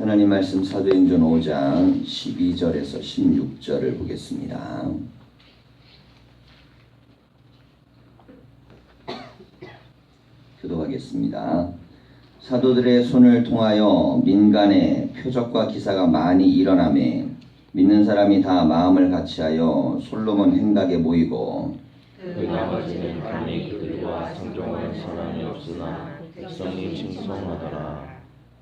하나님 말씀 사도행전 5장 12절에서 16절을 보겠습니다. 교도하겠습니다. 사도들의 손을 통하여 민간에 표적과 기사가 많이 일어나매 믿는 사람이 다 마음을 같이하여 솔로몬 행각에 모이고 그 나머지는 감히 그들과 상종할 사람이 없으나 백성이 칭송하더라.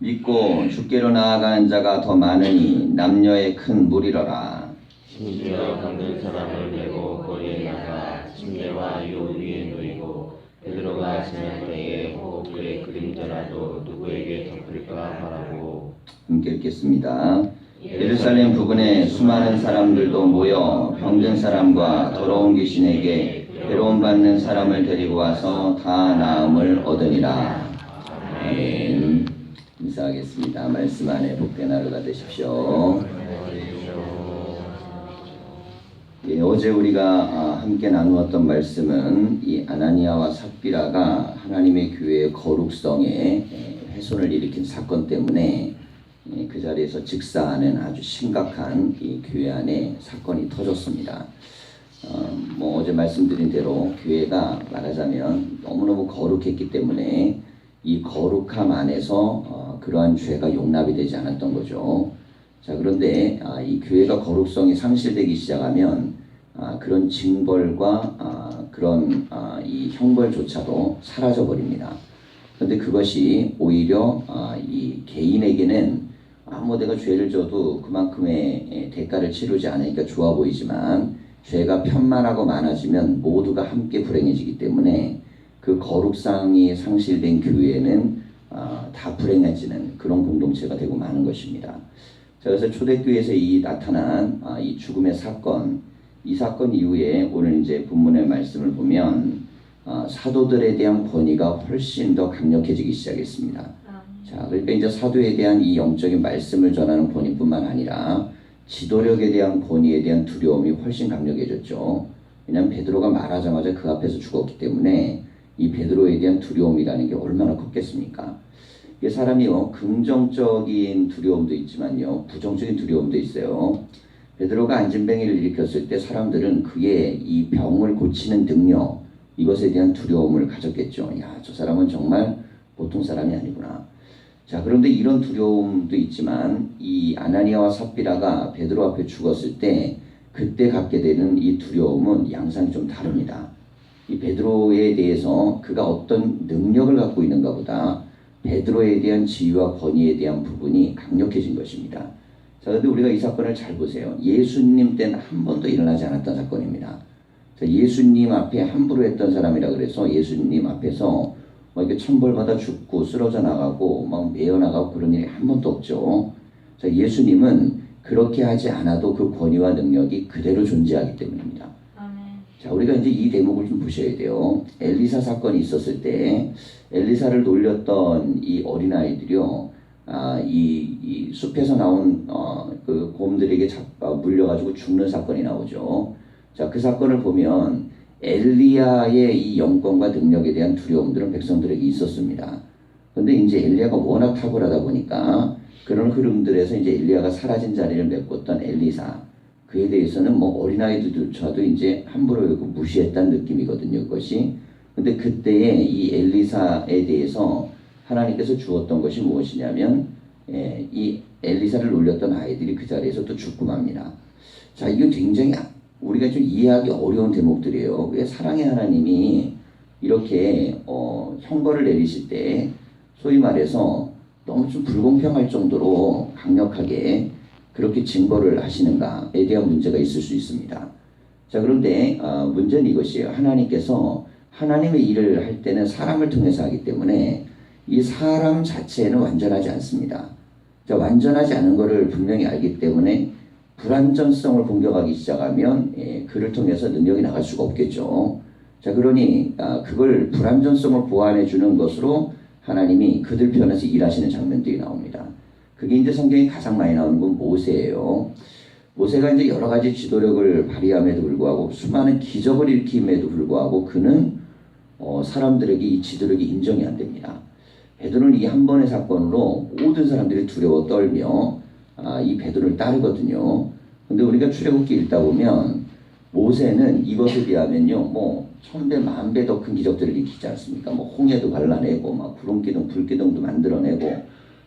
믿고 주께로 나아가는 자가 더 많으니 남녀의 큰 무리러라. 심지어 강는 사람을 메고 거리에 나가 침례와 요 위에 놓이고 베드로가 지날 때에 혹 그의 그림자라도 누구에게 덮을까 바라고 함께 읽겠습니다. 예루살렘 부근에 수많은 사람들도 모여 병든 사람과 더러운 귀신에게 괴로움 받는 사람을 데리고 와서 다 나음을 얻으니라. 아멘. 인사하겠습니다. 말씀 안에 복된 하루 가 되십시오. 예, 어제 우리가 아, 함께 나누었던 말씀은 이 아나니아와 삽비라가 하나님의 교회의 거룩성에 예, 훼손을 일으킨 사건 때문에 예, 그 자리에서 직사하는 아주 심각한 이 교회 안에 사건이 터졌습니다. 어, 뭐 어제 말씀드린 대로 교회가 말하자면 너무너무 거룩했기 때문에 이 거룩함 안에서 어, 그러한 죄가 용납이 되지 않았던 거죠. 자 그런데 아, 이 교회가 거룩성이 상실되기 시작하면 아, 그런 징벌과 아, 그런 아, 이 형벌조차도 사라져 버립니다. 그런데 그것이 오히려 아, 이 개인에게는 아무 내가 죄를 져도 그만큼의 예, 대가를 치르지 않으니까 좋아 보이지만 죄가 편만하고 많아지면 모두가 함께 불행해지기 때문에 그 거룩상이 상실된 교회는 아, 다 불행해지는 그런 공동체가 되고 마는 것입니다. 자, 그래서 초대교회에서 이 나타난 아, 이 죽음의 사건, 이 사건 이후에 오늘 이제 본문의 말씀을 보면 아, 사도들에 대한 권위가 훨씬 더 강력해지기 시작했습니다. 자, 그러니까 이제 사도에 대한 이 영적인 말씀을 전하는 권위뿐만 아니라 지도력에 대한 권위에 대한 두려움이 훨씬 강력해졌죠. 왜냐하면 베드로가 말하자마자 그 앞에서 죽었기 때문에 이 베드로에 대한 두려움이라는 게 얼마나 컸겠습니까? 이게 사람이요 긍정적인 두려움도 있지만요 부정적인 두려움도 있어요. 베드로가 안진뱅이를 일으켰을 때 사람들은 그의 이 병을 고치는 능력 이것에 대한 두려움을 가졌겠죠. 야, 저 사람은 정말 보통 사람이 아니구나. 자, 그런데 이런 두려움도 있지만 이 아나니아와 삽비라가 베드로 앞에 죽었을 때 그때 갖게 되는 이 두려움은 양상이 좀 다릅니다. 이 베드로에 대해서 그가 어떤 능력을 갖고 있는가 보다 베드로에 대한 지위와 권위에 대한 부분이 강력해진 것입니다. 자, 근데 우리가 이 사건을 잘 보세요. 예수님 때는 한 번도 일어나지 않았던 사건입니다. 자, 예수님 앞에 함부로 했던 사람이라 그래서 예수님 앞에서 뭐 이렇게 천벌받아 죽고 쓰러져 나가고 막 매어 나가고 그런 일이 한 번도 없죠. 자, 예수님은 그렇게 하지 않아도 그 권위와 능력이 그대로 존재하기 때문입니다. 자, 우리가 이제 이 대목을 좀 보셔야 돼요. 엘리사 사건이 있었을 때 엘리사를 놀렸던 이 어린아이들이요. 아, 이, 이 숲에서 나온 어, 그 곰들에게 잡, 아, 물려가지고 죽는 사건이 나오죠. 자, 그 사건을 보면 엘리야의 이 영권과 능력에 대한 두려움들은 백성들에게 있었습니다. 근데 이제 엘리야가 워낙 탁월하다 보니까 그런 흐름들에서 이제 엘리야가 사라진 자리를 메꿨던 엘리사 그에 대해서는 뭐 어린아이들조차도 이제 함부로 무시했다는 느낌이거든요. 그것이. 근데 그때에 이 엘리사에 대해서 하나님께서 주었던 것이 무엇이냐면 예, 이 엘리사를 놀렸던 아이들이 그 자리에서 또 죽고 맙니다. 자, 이거 굉장히 우리가 좀 이해하기 어려운 대목들이에요. 왜 사랑의 하나님이 이렇게 어, 형벌을 내리실 때 소위 말해서 너무 좀 불공평할 정도로 강력하게 그렇게 징벌을 하시는가에 대한 문제가 있을 수 있습니다. 자 그런데 어, 문제는 이것이에요. 하나님께서 하나님의 일을 할 때는 사람을 통해서 하기 때문에 이 사람 자체는 완전하지 않습니다. 자 완전하지 않은 것을 분명히 알기 때문에 불완전성을 공격하기 시작하면 예, 그를 통해서 능력이 나갈 수가 없겠죠. 자 그러니 아, 그걸 불완전성을 보완해 주는 것으로 하나님이 그들 편에서 일하시는 장면들이 나옵니다. 그게 이제 성경에 가장 많이 나오는 건 모세예요. 모세가 이제 여러 가지 지도력을 발휘함에도 불구하고 수많은 기적을 일으킴에도 불구하고 그는 어, 사람들에게 이 지도력이 인정이 안 됩니다. 베드로는 이 한 번의 사건으로 모든 사람들이 두려워 떨며 아, 이 베드로를 따르거든요. 근데 우리가 출애굽기 읽다 보면 모세는 이것에 비하면요, 뭐 천배 만배 더 큰 기적들을 일으키지 않습니까? 뭐 홍해도 갈라내고, 막 구름기둥, 불기둥도 만들어내고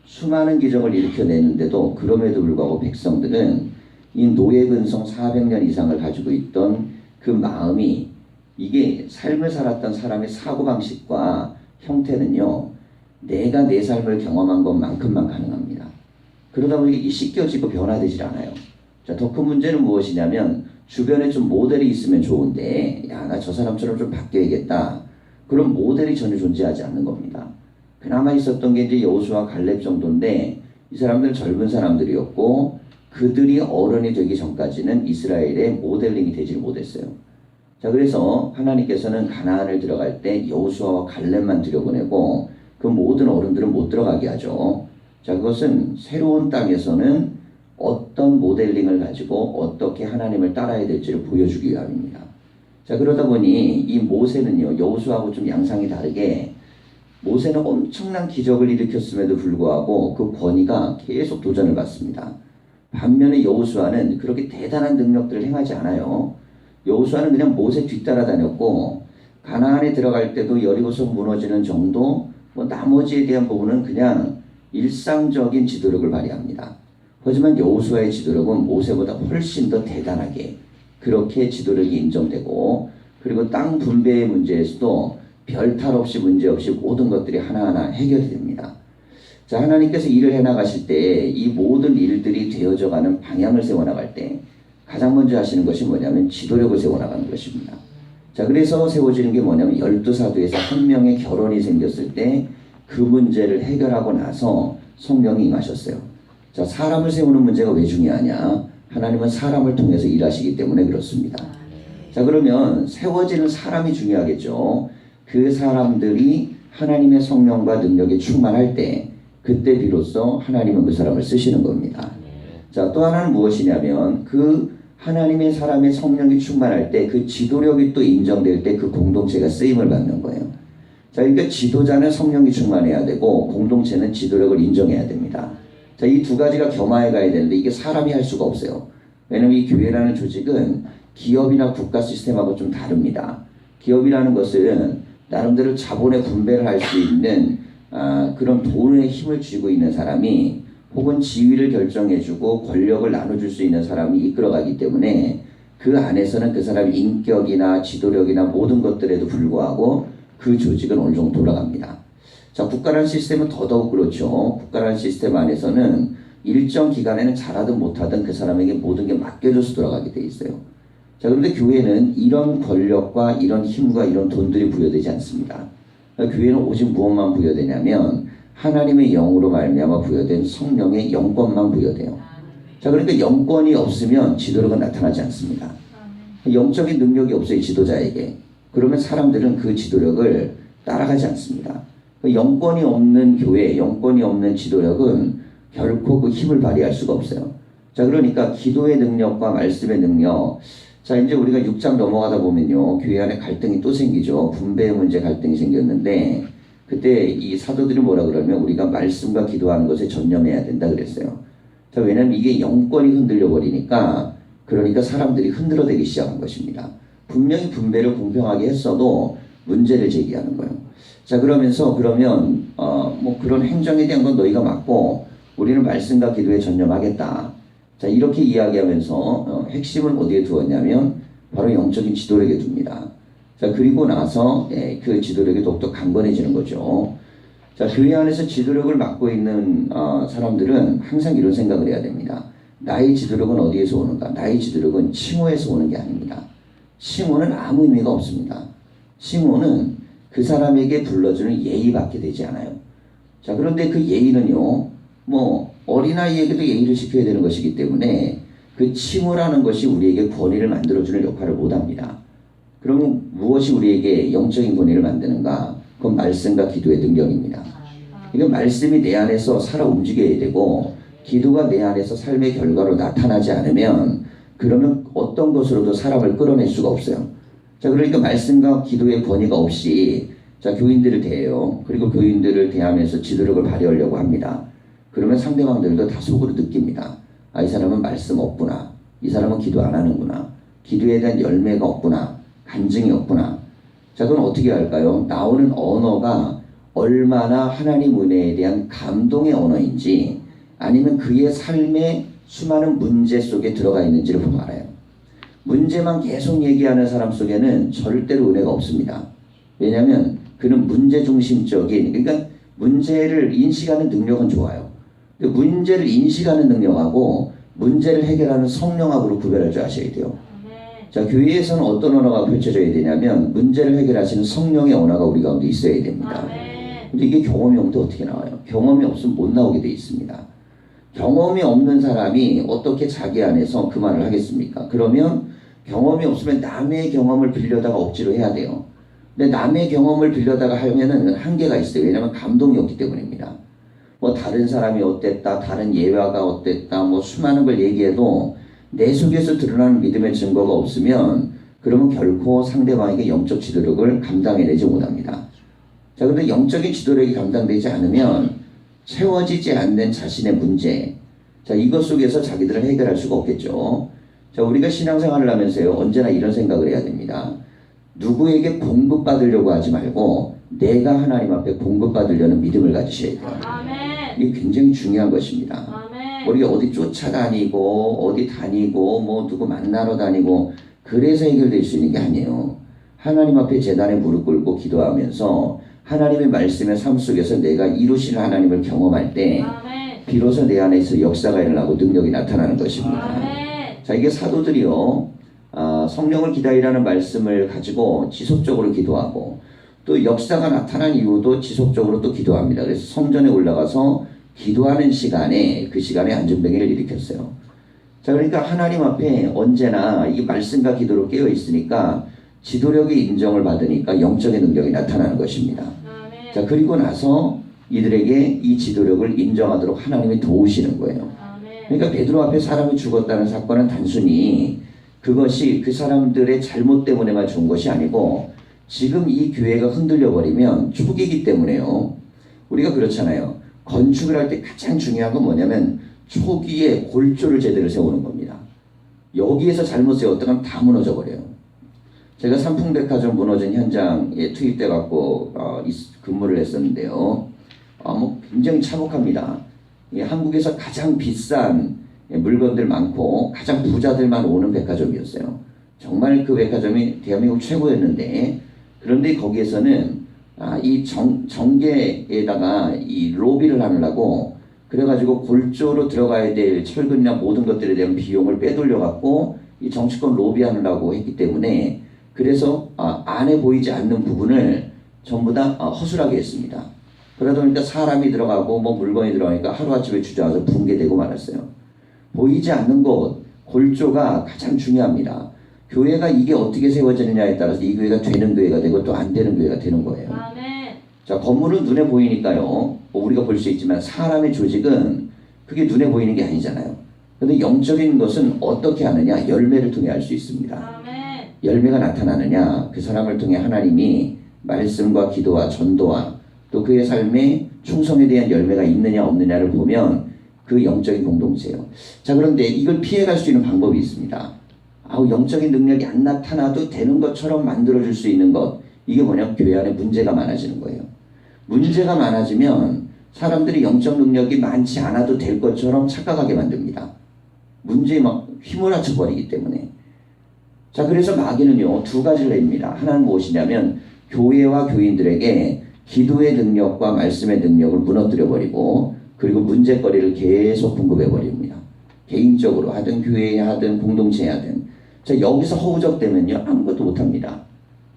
수많은 기적을 일으켜내는데도 그럼에도 불구하고 백성들은 이 노예 근성 400년 이상을 가지고 있던 그 마음이 이게 삶을 살았던 사람의 사고 방식과 형태는요, 내가 내 삶을 경험한 것만큼만 가능합니다. 그러다 보니 이 씻겨지고 변화되질 않아요. 자, 더 큰 문제는 무엇이냐면 주변에 좀 모델이 있으면 좋은데 야, 나 저 사람처럼 좀 바뀌어야겠다. 그런 모델이 전혀 존재하지 않는 겁니다. 그나마 있었던 게 이제 여호수아 갈렙 정도인데 이 사람들 젊은 사람들이었고 그들이 어른이 되기 전까지는 이스라엘의 모델링이 되질 못했어요. 자, 그래서 하나님께서는 가나안을 들어갈 때 여호수아와 갈렙만 들여보내고 그 모든 어른들은 못 들어가게 하죠. 자, 그것은 새로운 땅에서는 어떤 모델링을 가지고 어떻게 하나님을 따라야 될지를 보여주기 위함입니다. 자, 그러다 보니 이 모세는요, 여호수아하고 좀 양상이 다르게 모세는 엄청난 기적을 일으켰음에도 불구하고 그 권위가 계속 도전을 받습니다. 반면에 여호수아는 그렇게 대단한 능력들을 행하지 않아요. 여호수아는 그냥 모세 뒤따라 다녔고 가나안에 들어갈 때도 여리고성 무너지는 정도 뭐 나머지에 대한 부분은 그냥 일상적인 지도력을 발휘합니다. 하지만 여호수아의 지도력은 모세보다 훨씬 더 대단하게 그렇게 지도력이 인정되고 그리고 땅 분배의 문제에서도 별 탈 없이 문제 없이 모든 것들이 하나하나 해결이 됩니다. 자 하나님께서 일을 해나가실 때 이 모든 일들이 되어져가는 방향을 세워나갈 때 가장 먼저 하시는 것이 뭐냐면 지도력을 세워나가는 것입니다. 자 그래서 세워지는 게 뭐냐면 열두 사도에서 한 명의 결혼이 생겼을 때 그 문제를 해결하고 나서 성령이 임하셨어요. 자 사람을 세우는 문제가 왜 중요하냐? 하나님은 사람을 통해서 일하시기 때문에 그렇습니다. 자 그러면 세워지는 사람이 중요하겠죠. 그 사람들이 하나님의 성령과 능력에 충만할 때 그때 비로소 하나님은 그 사람을 쓰시는 겁니다. 자 또 하나는 무엇이냐면 그 하나님의 사람의 성령이 충만할 때 그 지도력이 또 인정될 때 그 공동체가 쓰임을 받는 거예요. 자 그러니까 지도자는 성령이 충만해야 되고 공동체는 지도력을 인정해야 됩니다. 자 이 두 가지가 겸하여 가야 되는데 이게 사람이 할 수가 없어요. 왜냐면 이 교회라는 조직은 기업이나 국가 시스템하고 좀 다릅니다. 기업이라는 것은 나름대로 자본의 분배를 할 수 있는 아, 그런 돈의 힘을 쥐고 있는 사람이 혹은 지위를 결정해주고 권력을 나눠줄 수 있는 사람이 이끌어가기 때문에 그 안에서는 그 사람의 인격이나 지도력이나 모든 것들에도 불구하고 그 조직은 어느 정도 돌아갑니다. 자, 국가라는 시스템은 더더욱 그렇죠. 국가라는 시스템 안에서는 일정 기간에는 잘하든 못하든 그 사람에게 모든 게 맡겨져서 돌아가게 돼 있어요. 자, 그런데 교회는 이런 권력과 이런 힘과 이런 돈들이 부여되지 않습니다. 그러니까 교회는 오직 무엇만 부여되냐면 하나님의 영으로 말미암아 부여된 성령의 영권만 부여돼요. 자, 그러니까 영권이 없으면 지도력은 나타나지 않습니다. 영적인 능력이 없어요, 지도자에게. 그러면 사람들은 그 지도력을 따라가지 않습니다. 그 영권이 없는 교회, 영권이 없는 지도력은 결코 그 힘을 발휘할 수가 없어요. 자, 그러니까 기도의 능력과 말씀의 능력. 자, 이제 우리가 6장 넘어가다 보면요. 교회 안에 갈등이 또 생기죠. 분배의 문제 갈등이 생겼는데, 그때 이 사도들이 뭐라 그러면 우리가 말씀과 기도하는 것에 전념해야 된다 그랬어요. 자, 왜냐면 이게 영권이 흔들려 버리니까, 그러니까 사람들이 흔들어대기 시작한 것입니다. 분명히 분배를 공평하게 했어도 문제를 제기하는 거예요. 자, 그러면서 그러면, 어, 뭐 그런 행정에 대한 건 너희가 맡고, 우리는 말씀과 기도에 전념하겠다. 자 이렇게 이야기하면서 어, 핵심을 어디에 두었냐면 바로 영적인 지도력에 둡니다. 자 그리고 나서 예, 그 지도력이 더욱더 강건해지는 거죠. 자 교회 안에서 지도력을 맡고 있는 어, 사람들은 항상 이런 생각을 해야 됩니다. 나의 지도력은 어디에서 오는가? 나의 지도력은 칭호에서 오는 게 아닙니다. 칭호는 아무 의미가 없습니다. 칭호는 그 사람에게 불러주는 예의밖에 되지 않아요. 자 그런데 그 예의는요. 뭐 어린아이에게도 예의를 시켜야 되는 것이기 때문에 그 칭호라는 것이 우리에게 권위를 만들어주는 역할을 못합니다. 그럼 무엇이 우리에게 영적인 권위를 만드는가? 그건 말씀과 기도의 능력입니다. 이건 말씀이 내 안에서 살아 움직여야 되고 기도가 내 안에서 삶의 결과로 나타나지 않으면 그러면 어떤 것으로도 사람을 끌어낼 수가 없어요. 자 그러니까 말씀과 기도의 권위가 없이 자, 교인들을 대해요. 그리고 교인들을 대하면서 지도력을 발휘하려고 합니다. 그러면 상대방들도 다 속으로 느낍니다. 아, 이 사람은 말씀 없구나. 이 사람은 기도 안 하는구나. 기도에 대한 열매가 없구나. 간증이 없구나. 자, 그럼 어떻게 할까요? 나오는 언어가 얼마나 하나님 은혜에 대한 감동의 언어인지 아니면 그의 삶의 수많은 문제 속에 들어가 있는지를 보면 알아요. 문제만 계속 얘기하는 사람 속에는 절대로 은혜가 없습니다. 왜냐하면 그는 문제 중심적인 그러니까 문제를 인식하는 능력은 좋아요. 근데 문제를 인식하는 능력하고 문제를 해결하는 성령하고를 구별할 줄 아셔야 돼요. 자, 교회에서는 어떤 언어가 펼쳐져야 되냐면 문제를 해결하시는 성령의 언어가 우리 가운데 있어야 됩니다. 근데 이게 경험이 없는데 어떻게 나와요? 경험이 없으면 못 나오게 돼 있습니다. 경험이 없는 사람이 어떻게 자기 안에서 그 말을 하겠습니까? 그러면 경험이 없으면 남의 경험을 빌려다가 억지로 해야 돼요. 근데 남의 경험을 빌려다가 하면은 한계가 있어요. 왜냐하면 감동이 없기 때문입니다. 뭐 다른 사람이 어땠다, 다른 예화가 어땠다, 뭐 수많은 걸 얘기해도 내 속에서 드러나는 믿음의 증거가 없으면 그러면 결코 상대방에게 영적 지도력을 감당해내지 못합니다. 자, 근데 영적인 지도력이 감당되지 않으면 채워지지 않는 자신의 문제. 자, 이것 속에서 자기들을 해결할 수가 없겠죠. 자, 우리가 신앙생활을 하면서요, 언제나 이런 생각을 해야 됩니다. 누구에게 공급받으려고 하지 말고, 내가 하나님 앞에 공급받으려는 믿음을 가지셔야 돼요. 아멘. 이게 굉장히 중요한 것입니다. 우리가 어디 쫓아다니고, 어디 다니고, 뭐 누구 만나러 다니고, 그래서 해결될 수 있는 게 아니에요. 하나님 앞에 재단에 무릎 꿇고 기도하면서 하나님의 말씀의 삶 속에서 내가 이루시는 하나님을 경험할 때. 비로소 내 안에서 역사가 일어나고 능력이 나타나는 것입니다. 자, 이게 사도들이요, 아, 성령을 기다리라는 말씀을 가지고 지속적으로 기도하고 또 역사가 나타난 이후도 지속적으로 또 기도합니다. 그래서 성전에 올라가서 기도하는 시간에 그 시간에 안전병을 일으켰어요. 자, 그러니까 하나님 앞에 언제나 이 말씀과 기도로 깨어 있으니까 지도력의 인정을 받으니까 영적인 능력이 나타나는 것입니다. 아멘. 자, 그리고 나서 이들에게 이 지도력을 인정하도록 하나님이 도우시는 거예요. 아멘. 그러니까 베드로 앞에 사람이 죽었다는 사건은 단순히 그것이 그 사람들의 잘못 때문에만 죽은 것이 아니고 지금 이 교회가 흔들려 버리면 초기이기 때문에요. 우리가 그렇잖아요. 건축을 할 때 가장 중요한 건 뭐냐면 초기에 골조를 제대로 세우는 겁니다. 여기에서 잘못 세웠다면 다 무너져 버려요. 제가 삼풍백화점 무너진 현장에 투입돼 갖고 어, 있- 근무를 했었는데요. 아, 뭐 굉장히 참혹합니다. 이 한국에서 가장 비싼 예, 물건들 많고 가장 부자들만 오는 백화점이었어요. 정말 그 백화점이 대한민국 최고였는데 그런데 거기에서는 아, 이 정, 정계에다가 이 로비를 하려고 그래가지고 골조로 들어가야 될 철근이나 모든 것들에 대한 비용을 빼돌려 갖고 이 정치권 로비하려고 했기 때문에 그래서 아, 안에 보이지 않는 부분을 전부 다 아, 허술하게 했습니다. 그러다 보니까 사람이 들어가고 뭐 물건이 들어가니까 하루아침에 주저앉아서 붕괴되고 말았어요. 보이지 않는 곳, 골조가 가장 중요합니다. 교회가 이게 어떻게 세워지느냐에 따라서 이 교회가 되는 교회가 되고 또 안 되는 교회가 되는 거예요. 아멘. 자, 건물은 눈에 보이니까요. 뭐 우리가 볼 수 있지만 사람의 조직은 그게 눈에 보이는 게 아니잖아요. 근데 영적인 것은 어떻게 하느냐? 열매를 통해 알 수 있습니다. 아멘. 열매가 나타나느냐? 그 사람을 통해 하나님이 말씀과 기도와 전도와 또 그의 삶에 충성에 대한 열매가 있느냐 없느냐를 보면 그 영적인 공동체예요. 자, 그런데 이걸 피해갈 수 있는 방법이 있습니다. 아우 영적인 능력이 안 나타나도 되는 것처럼 만들어줄 수 있는 것 이게 뭐냐면 교회 안에 문제가 많아지는 거예요. 문제가 많아지면 사람들이 영적 능력이 많지 않아도 될 것처럼 착각하게 만듭니다. 문제에 막 휘몰아쳐 버리기 때문에. 자, 그래서 마귀는요, 두 가지를 냅니다. 하나는 무엇이냐면, 교회와 교인들에게 기도의 능력과 말씀의 능력을 무너뜨려 버리고, 그리고 문제거리를 계속 공급해 버립니다. 개인적으로 하든, 교회에 하든, 공동체에 하든. 자, 여기서 허우적대면요, 아무것도 못 합니다.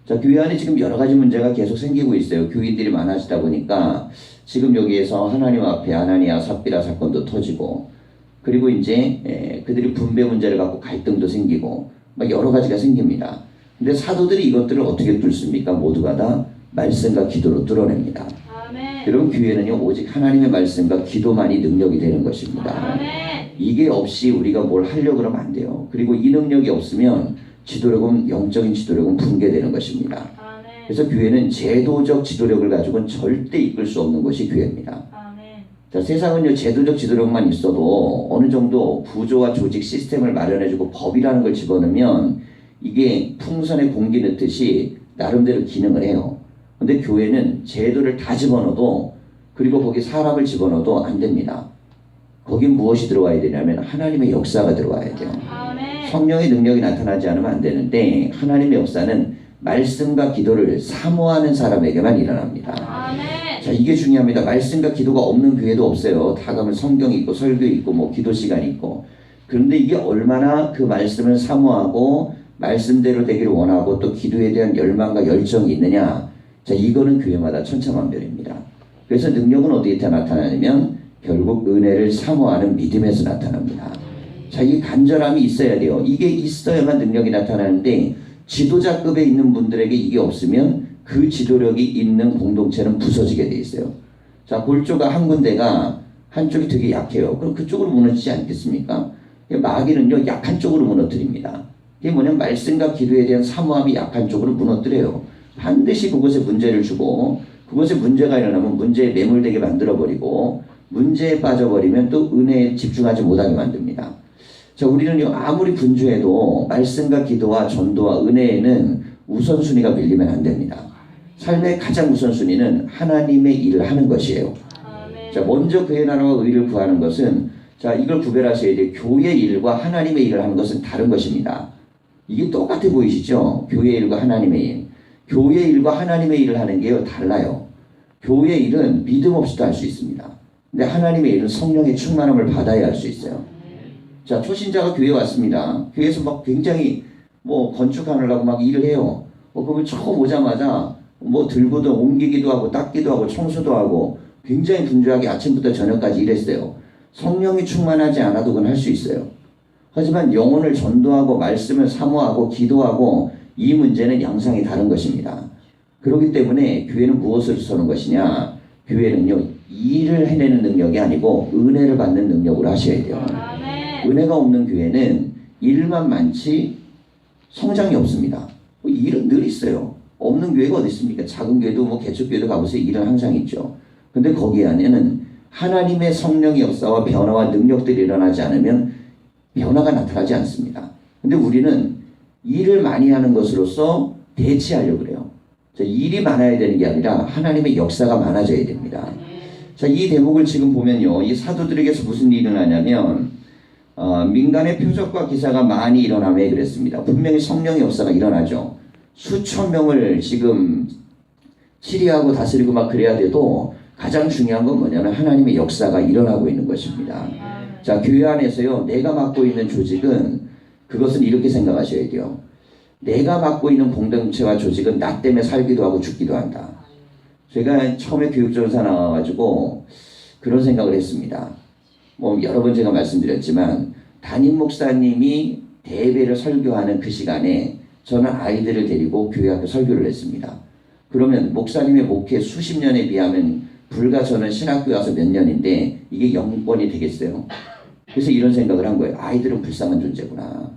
자, 교회 안에 지금 여러 가지 문제가 계속 생기고 있어요. 교인들이 많아지다 보니까, 지금 여기에서 하나님 앞에 아나니아 삽비라 사건도 터지고, 그리고 이제 에, 그들이 분배 문제를 갖고 갈등도 생기고 막 여러 가지가 생깁니다. 근데 사도들이 이것들을 어떻게 뚫습니까? 모두가 다 말씀과 기도로 뚫어냅니다. 아멘. 여러분 교회는요 오직 하나님의 말씀과 기도만이 능력이 되는 것입니다. 아멘. 이게 없이 우리가 뭘 하려고 그러면 안 돼요. 그리고 이 능력이 없으면 지도력은 영적인 지도력은 붕괴되는 것입니다. 아멘. 그래서 교회는 제도적 지도력을 가지고는 절대 이끌 수 없는 것이 교회입니다. 아멘. 자, 세상은요, 제도적 지도력만 있어도 어느 정도 구조와 조직 시스템을 마련해주고 법이라는 걸 집어넣으면 이게 풍선에 공기 넣듯이 나름대로 기능을 해요. 근데 교회는 제도를 다 집어넣어도 그리고 거기 사람을 집어넣어도 안 됩니다. 거긴 무엇이 들어와야 되냐면 하나님의 역사가 들어와야 돼요. 성령의 능력이 나타나지 않으면 안 되는데 하나님의 역사는 말씀과 기도를 사모하는 사람에게만 일어납니다. 자 이게 중요합니다. 말씀과 기도가 없는 교회도 없어요. 다 가면 성경이 있고 설교 있고 뭐 기도 시간이 있고 그런데 이게 얼마나 그 말씀을 사모하고 말씀대로 되기를 원하고 또 기도에 대한 열망과 열정이 있느냐 자 이거는 교회마다 천차만별입니다. 그래서 능력은 어디에 나타나냐면 결국 은혜를 사모하는 믿음에서 나타납니다. 자, 이 간절함이 있어야 돼요. 이게 있어야만 능력이 나타나는데 지도자급에 있는 분들에게 이게 없으면 그 지도력이 있는 공동체는 부서지게 돼 있어요. 자, 골조가 한 군데가 한쪽이 되게 약해요. 그럼 그쪽으로 무너지지 않겠습니까? 마귀는요, 약한 쪽으로 무너뜨립니다. 이게 뭐냐면 말씀과 기도에 대한 사모함이 약한 쪽으로 무너뜨려요. 반드시 그곳에 문제를 주고 그곳에 문제가 일어나면 문제에 매몰되게 만들어버리고 문제에 빠져버리면 또 은혜에 집중하지 못하게 만듭니다. 자, 우리는요, 아무리 분주해도 말씀과 기도와 전도와 은혜에는 우선순위가 밀리면 안 됩니다. 삶의 가장 우선순위는 하나님의 일을 하는 것이에요. 자, 먼저 그의 나라와 의를 구하는 것은 자, 이걸 구별하셔야 돼요. 교회 일과 하나님의 일을 하는 것은 다른 것입니다. 이게 똑같아 보이시죠? 교회 일과 하나님의 일. 교회 일과 하나님의 일을 하는 게요, 달라요. 교회 일은 믿음 없이도 할 수 있습니다. 근데 하나님의 일은 성령의 충만함을 받아야 할 수 있어요. 자, 초신자가 교회에 왔습니다. 교회에서 막 굉장히 뭐 건축하느라고 막 일을 해요. 어, 그러면 처음 오자마자 뭐 들고도 옮기기도 하고 닦기도 하고 청소도 하고 굉장히 분주하게 아침부터 저녁까지 일했어요. 성령이 충만하지 않아도 그건 할 수 있어요. 하지만 영혼을 전도하고 말씀을 사모하고 기도하고 이 문제는 양상이 다른 것입니다. 그렇기 때문에 교회는 무엇을 서는 것이냐? 교회는요, 일을 해내는 능력이 아니고 은혜를 받는 능력으로 하셔야 돼요. 은혜가 없는 교회는 일만 많지 성장이 없습니다. 뭐 일은 늘 있어요. 없는 교회가 어디 있습니까? 작은 교회도 뭐 개척교회도 가보세요. 일은 항상 있죠. 근데 거기 안에는 하나님의 성령의 역사와 변화와 능력들이 일어나지 않으면 변화가 나타나지 않습니다. 근데 우리는 일을 많이 하는 것으로서 대치하려고 그래요. 자, 일이 많아야 되는 게 아니라 하나님의 역사가 많아져야 됩니다. 자, 이 대목을 지금 보면요. 이 사도들에게서 무슨 일이 일어나냐면 어, 민간의 표적과 기사가 많이 일어나며 그랬습니다. 분명히 성령의 역사가 일어나죠. 수천 명을 지금 치리하고 다스리고 막 그래야 돼도 가장 중요한 건 뭐냐면 하나님의 역사가 일어나고 있는 것입니다. 자, 교회 안에서요, 내가 맡고 있는 조직은 그것은 이렇게 생각하셔야 돼요. 내가 맡고 있는 공동체와 조직은 나 때문에 살기도 하고 죽기도 한다. 제가 처음에 교육전사 나와가지고 그런 생각을 했습니다. 뭐 여러 번 제가 말씀드렸지만 담임 목사님이 대회를 설교하는 그 시간에 저는 아이들을 데리고 교회 앞에 설교를 했습니다. 그러면 목사님의 목회 수십 년에 비하면 불과 저는 신학교 와서 몇 년인데 이게 영권이 되겠어요. 그래서 이런 생각을 한 거예요. 아이들은 불쌍한 존재구나.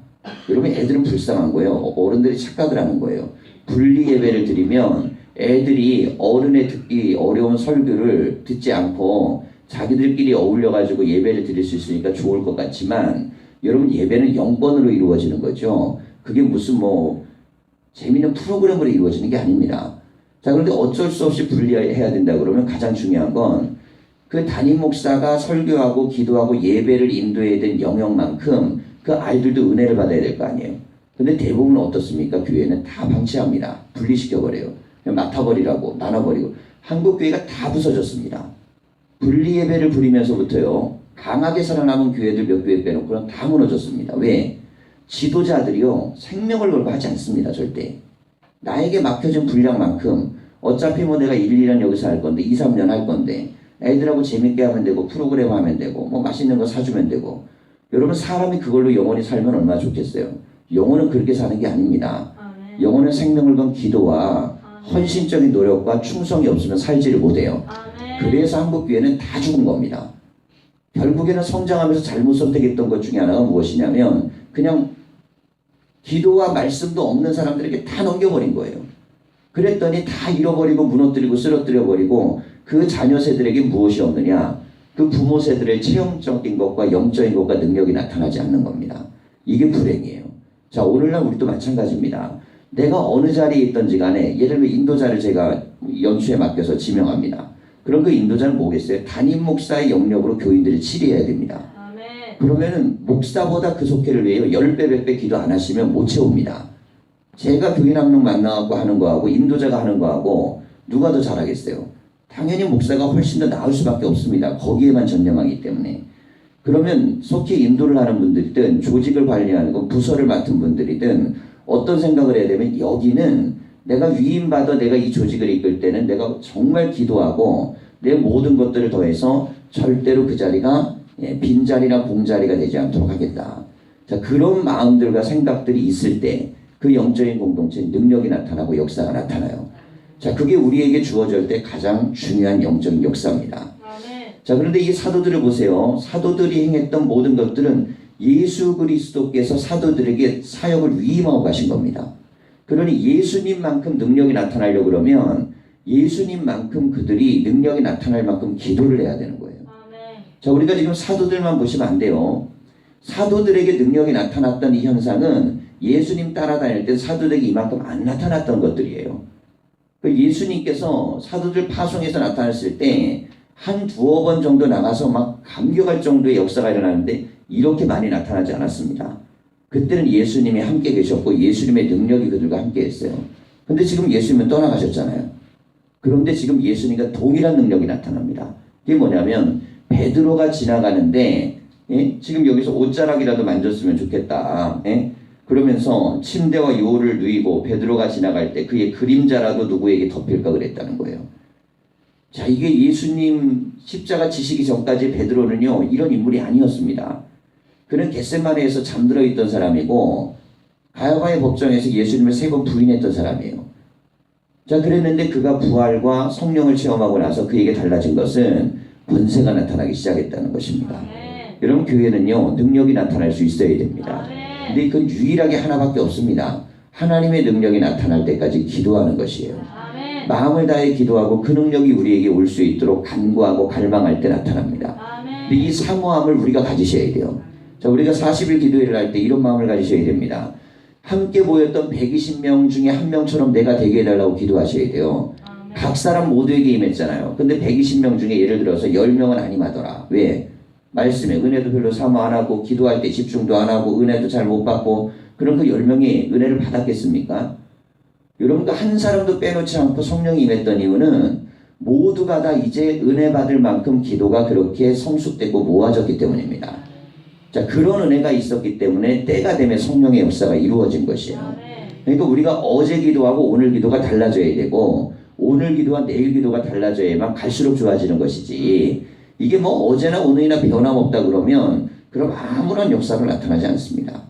여러분 애들은 불쌍한 거예요. 어른들이 착각을 하는 거예요. 분리 예배를 드리면 애들이 어른의 듣기 어려운 설교를 듣지 않고 자기들끼리 어울려가지고 예배를 드릴 수 있으니까 좋을 것 같지만 여러분 예배는 영권으로 이루어지는 거죠. 그게 무슨 뭐 재미있는 프로그램으로 이루어지는 게 아닙니다. 자 그런데 어쩔 수 없이 분리해야 된다 그러면 가장 중요한 건 그 담임 목사가 설교하고 기도하고 예배를 인도해야 될 영역만큼 그 아이들도 은혜를 받아야 될 거 아니에요. 근데 대부분 어떻습니까? 교회는 다 방치합니다. 분리시켜버려요. 맡아버리라고 나눠버리고 한국 교회가 다 부서졌습니다. 분리 예배를 부리면서부터요 강하게 살아남은 교회들 몇 교회 빼놓고는 다 무너졌습니다. 왜? 지도자들이요 생명을 걸고 하지 않습니다. 절대. 나에게 맡겨진 분량만큼 어차피 뭐 내가 1, 2년 여기서 할 건데 2, 3년 할 건데 애들하고 재밌게 하면 되고 프로그램 하면 되고 뭐 맛있는 거 사주면 되고 여러분 사람이 그걸로 영원히 살면 얼마나 좋겠어요. 영혼은 그렇게 사는 게 아닙니다. 아멘. 영혼은 생명을 건 기도와. 헌신적인 노력과 충성이 없으면 살지를 못해요. 그래서 한국 교회는 다 죽은 겁니다. 결국에는 성장하면서 잘못 선택했던 것 중에 하나가 무엇이냐면 그냥 기도와 말씀도 없는 사람들에게 다 넘겨버린 거예요. 그랬더니 다 잃어버리고 무너뜨리고 쓰러뜨려 버리고 그 자녀 세들에게 무엇이 없느냐? 그 부모 세들의 체험적인 것과 영적인 것과 능력이 나타나지 않는 겁니다. 이게 불행이에요. 자, 오늘날 우리도 마찬가지입니다. 내가 어느 자리에 있든지 간에 예를 들면 인도자를 제가 연수에 맡겨서 지명합니다. 그럼 그 인도자는 뭐겠어요? 담임 목사의 영역으로 교인들을 치료해야 됩니다. 아멘. 그러면은 목사보다 그 속회를 위해 10배, 100배 기도 안 하시면 못 채웁니다. 제가 교인 한명 만나갖고 하는 거하고 인도자가 하는 거하고 누가 더 잘하겠어요? 당연히 목사가 훨씬 더 나을 수밖에 없습니다. 거기에만 전념하기 때문에. 그러면 속히 인도를 하는 분들이든 조직을 관리하는 건 부서를 맡은 분들이든 어떤 생각을 해야 되면 여기는 내가 위임받아 내가 이 조직을 이끌 때는 내가 정말 기도하고 내 모든 것들을 더해서 절대로 그 자리가 예, 빈자리나 공자리가 되지 않도록 하겠다. 자, 그런 마음들과 생각들이 있을 때 그 영적인 공동체 능력이 나타나고 역사가 나타나요. 자, 그게 우리에게 주어질 때 가장 중요한 영적인 역사입니다. 아멘. 자, 그런데 이 사도들을 보세요. 사도들이 행했던 모든 것들은 예수 그리스도께서 사도들에게 사역을 위임하고 가신 겁니다. 그러니 예수님만큼 능력이 나타나려고 그러면 예수님만큼 그들이 능력이 나타날 만큼 기도를 해야 되는 거예요. 자, 우리가 지금 사도들만 보시면 안 돼요. 사도들에게 능력이 나타났던 이 현상은 예수님 따라다닐 때 사도들에게 이만큼 안 나타났던 것들이에요. 그 예수님께서 사도들 파송해서 나타났을 때 한 두어 번 정도 나가서 막 감격할 정도의 역사가 일어나는데 이렇게 많이 나타나지 않았습니다. 그때는 예수님이 함께 계셨고 예수님의 능력이 그들과 함께 했어요. 근데 지금 예수님은 떠나가셨잖아요. 그런데 지금 예수님과 동일한 능력이 나타납니다. 이게 뭐냐면 베드로가 지나가는데 예? 지금 여기서 옷자락이라도 만졌으면 좋겠다. 예? 그러면서 침대와 요를 누이고 베드로가 지나갈 때 그의 그림자라도 누구에게 덮일까 그랬다는 거예요. 자, 이게 예수님 십자가 지시기 전까지 베드로는요 이런 인물이 아니었습니다. 그는 겟세마네에서 잠들어 있던 사람이고 가야바의 법정에서 예수님을 세 번 부인했던 사람이에요. 자, 그랬는데 그가 부활과 성령을 체험하고 나서 그에게 달라진 것은 권세가 나타나기 시작했다는 것입니다. 아멘. 여러분 교회는요 능력이 나타날 수 있어야 됩니다. 아멘. 근데 그건 유일하게 하나밖에 없습니다. 하나님의 능력이 나타날 때까지 기도하는 것이에요. 아멘. 마음을 다해 기도하고 그 능력이 우리에게 올 수 있도록 간구하고 갈망할 때 나타납니다. 근데 아멘. 이 사모함을 우리가 가지셔야 돼요. 자, 우리가 40일 기도회를 할 때 이런 마음을 가지셔야 됩니다. 함께 모였던 120명 중에 한 명처럼 내가 되게 해달라고 기도하셔야 돼요. 각 사람 모두에게 임했잖아요. 근데 120명 중에 예를 들어서 10명은 안 임하더라. 왜? 말씀에 은혜도 별로 사모 안 하고 기도할 때 집중도 안 하고 은혜도 잘 못 받고 그럼 그 10명이 은혜를 받았겠습니까? 여러분도 한 사람도 빼놓지 않고 성령이 임했던 이유는 모두가 다 이제 은혜 받을 만큼 기도가 그렇게 성숙되고 모아졌기 때문입니다. 자, 그런 은혜가 있었기 때문에 때가 되면 성령의 역사가 이루어진 것이에요. 그러니까 우리가 어제 기도하고 오늘 기도가 달라져야 되고 오늘 기도와 내일 기도가 달라져야만 갈수록 좋아지는 것이지 이게 뭐 어제나 오늘이나 변함없다 그러면 그럼 아무런 역사가 나타나지 않습니다.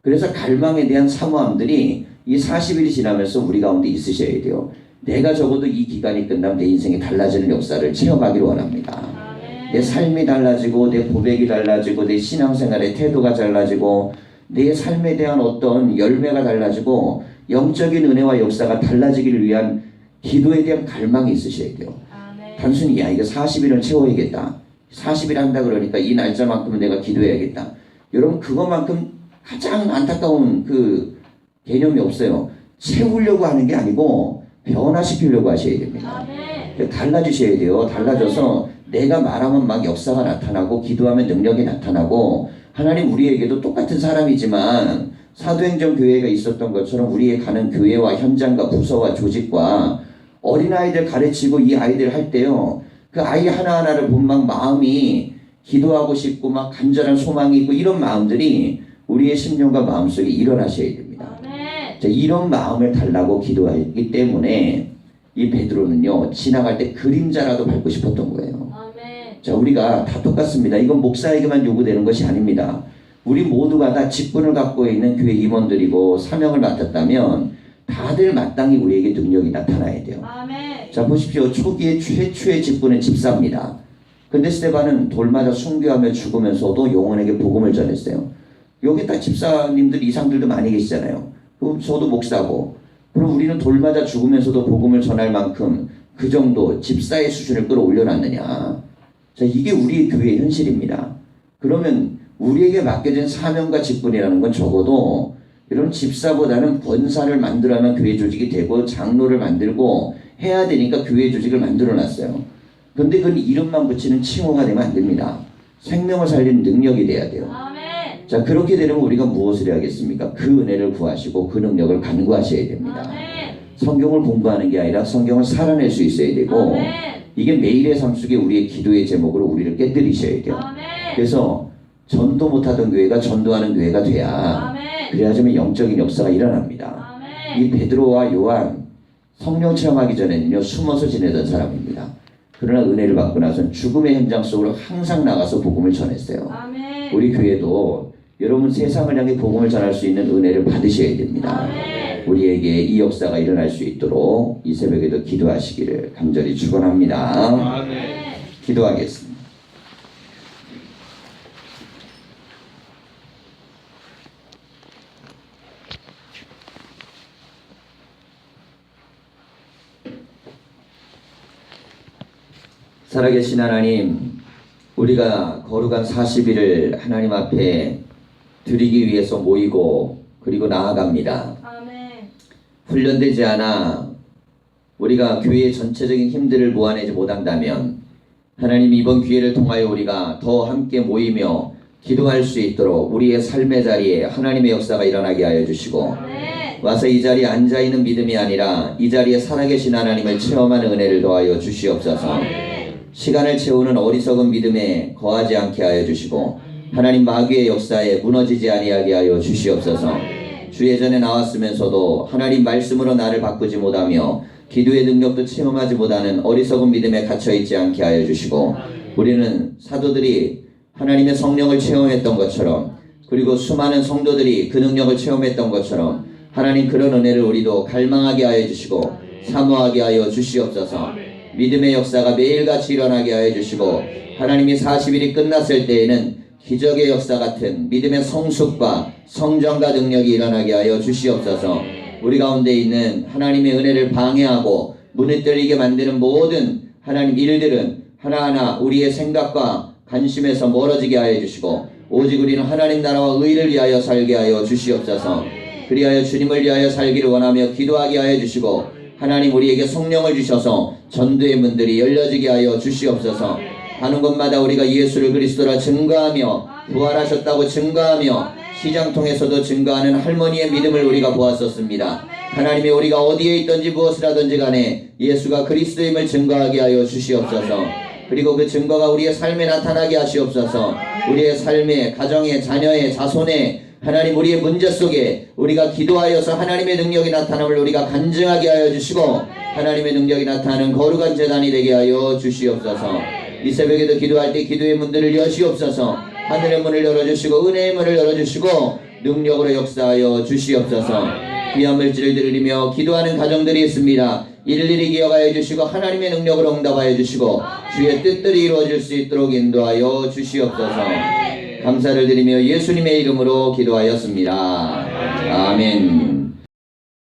그래서 갈망에 대한 사모함들이 이 40일이 지나면서 우리 가운데 있으셔야 돼요. 내가 적어도 이 기간이 끝나면 내 인생이 달라지는 역사를 체험하기를 원합니다. 내 삶이 달라지고 내 고백이 달라지고 내 신앙생활의 태도가 달라지고 내 삶에 대한 어떤 열매가 달라지고 영적인 은혜와 역사가 달라지기를 위한 기도에 대한 갈망이 있으셔야 돼요. 단순히 야 이거 40일은 채워야겠다. 40일 한다 그러니까 이 날짜만큼은 내가 기도해야겠다. 여러분 그것만큼 가장 안타까운 그 개념이 없어요. 채우려고 하는 게 아니고 변화시키려고 하셔야 됩니다. 달라지셔야 돼요. 달라져서 내가 말하면 막 역사가 나타나고 기도하면 능력이 나타나고 하나님 우리에게도 똑같은 사람이지만 사도행전 교회가 있었던 것처럼 우리의 가는 교회와 현장과 부서와 조직과 어린아이들 가르치고 이 아이들 할 때요. 그 아이 하나하나를 본막 마음이 기도하고 싶고 막 간절한 소망이 있고 이런 마음들이 우리의 심령과 마음속에 일어나셔야 됩니다. 자, 이런 마음을 달라고 기도하기 때문에 이 베드로는요 지나갈 때 그림자라도 밟고 싶었던 거예요. 자, 우리가 다 똑같습니다. 이건 목사에게만 요구되는 것이 아닙니다. 우리 모두가 다 직분을 갖고 있는 교회 임원들이고 사명을 맡았다면 다들 마땅히 우리에게 능력이 나타나야 돼요. 아멘. 자, 보십시오. 초기에 최초의 직분은 집사입니다. 근데 스테반은 돌 맞아 순교하며 죽으면서도 영혼에게 복음을 전했어요. 여기 다 집사님들 이상들도 많이 계시잖아요. 그럼 저도 목사고 그럼 우리는 돌마다 죽으면서도 복음을 전할 만큼 그 정도 집사의 수준을 끌어올려놨느냐? 자, 이게 우리 교회의 현실입니다. 그러면 우리에게 맡겨진 사명과 직분이라는 건 적어도 이런 집사보다는 권사를 만들어야만 교회 조직이 되고 장로를 만들고 해야 되니까 교회 조직을 만들어 놨어요. 근데 그건 이름만 붙이는 칭호가 되면 안 됩니다. 생명을 살리는 능력이 돼야 돼요. 아멘. 자, 그렇게 되려면 우리가 무엇을 해야겠습니까? 그 은혜를 구하시고 그 능력을 간구하셔야 됩니다. 아멘. 성경을 공부하는 게 아니라 성경을 살아낼 수 있어야 되고 아멘. 이게 매일의 삶 속에 우리의 기도의 제목으로 우리를 깨뜨리셔야 돼요. 그래서 전도 못하던 교회가 전도하는 교회가 돼야. 그래야지만 영적인 역사가 일어납니다. 이 베드로와 요한 성령 체험하기 전에는요 숨어서 지내던 사람입니다. 그러나 은혜를 받고 나선 죽음의 현장 속으로 항상 나가서 복음을 전했어요. 우리 교회도 여러분 세상을 향해 복음을 전할 수 있는 은혜를 받으셔야 됩니다. 우리에게 이 역사가 일어날 수 있도록 이 새벽에도 기도하시기를 간절히 축원합니다. 기도하겠습니다. 살아계신 하나님, 우리가 거룩한 40일을 하나님 앞에 드리기 위해서 모이고 그리고 나아갑니다. 훈련되지 않아 우리가 교회의 전체적인 힘들을 모아내지 못한다면 하나님 이번 기회를 통하여 우리가 더 함께 모이며 기도할 수 있도록 우리의 삶의 자리에 하나님의 역사가 일어나게 하여 주시고. 와서 이 자리에 앉아 있는 믿음이 아니라 이 자리에 살아계신 하나님을 체험하는 은혜를 더하여 주시옵소서. 시간을 채우는 어리석은 믿음에 거하지 않게 하여 주시고 하나님 마귀의 역사에 무너지지 아니하게 하여 주시옵소서. 주 예전에 나왔으면서도 하나님 말씀으로 나를 바꾸지 못하며 기도의 능력도 체험하지 못하는 어리석은 믿음에 갇혀 있지 않게 하여 주시고 우리는 사도들이 하나님의 성령을 체험했던 것처럼 그리고 수많은 성도들이 그 능력을 체험했던 것처럼 하나님 그런 은혜를 우리도 갈망하게 하여 주시고 사모하게 하여 주시옵소서. 믿음의 역사가 매일같이 일어나게 하여 주시고 하나님이 40일이 끝났을 때에는 기적의 역사 같은 믿음의 성숙과 성장과 능력이 일어나게 하여 주시옵소서. 우리 가운데 있는 하나님의 은혜를 방해하고 무너뜨리게 만드는 모든 하나님 일들은 하나하나 우리의 생각과 관심에서 멀어지게 하여 주시고 오직 우리는 하나님 나라와 의를 위하여 살게 하여 주시옵소서. 그리하여 주님을 위하여 살기를 원하며 기도하게 하여 주시고 하나님 우리에게 성령을 주셔서 전도의 문들이 열려지게 하여 주시옵소서. 가는 곳마다 우리가 예수를 그리스도라 증거하며 부활하셨다고 증거하며 시장 통해서도 증거하는 할머니의 믿음을 우리가 보았었습니다. 하나님이 우리가 어디에 있든지 무엇을 하든지 간에 예수가 그리스도임을 증거하게 하여 주시옵소서. 그리고 그 증거가 우리의 삶에 나타나게 하시옵소서. 우리의 삶에, 가정에, 자녀의, 자손에 하나님 우리의 문제 속에 우리가 기도하여서 하나님의 능력이 나타남을 우리가 간증하게 하여 주시고 하나님의 능력이 나타나는 거룩한 재단이 되게 하여 주시옵소서. 이 새벽에도 기도할 때 기도의 문들을 여시옵소서. 하늘의 문을 열어주시고 은혜의 문을 열어주시고 능력으로 역사하여 주시옵소서. 귀한 물질을 드리며 기도하는 가정들이 있습니다. 일일이 기억하여 주시고 하나님의 능력으로 응답하여 주시고 주의 뜻들이 이루어질 수 있도록 인도하여 주시옵소서. 감사를 드리며 예수님의 이름으로 기도하였습니다. 아멘.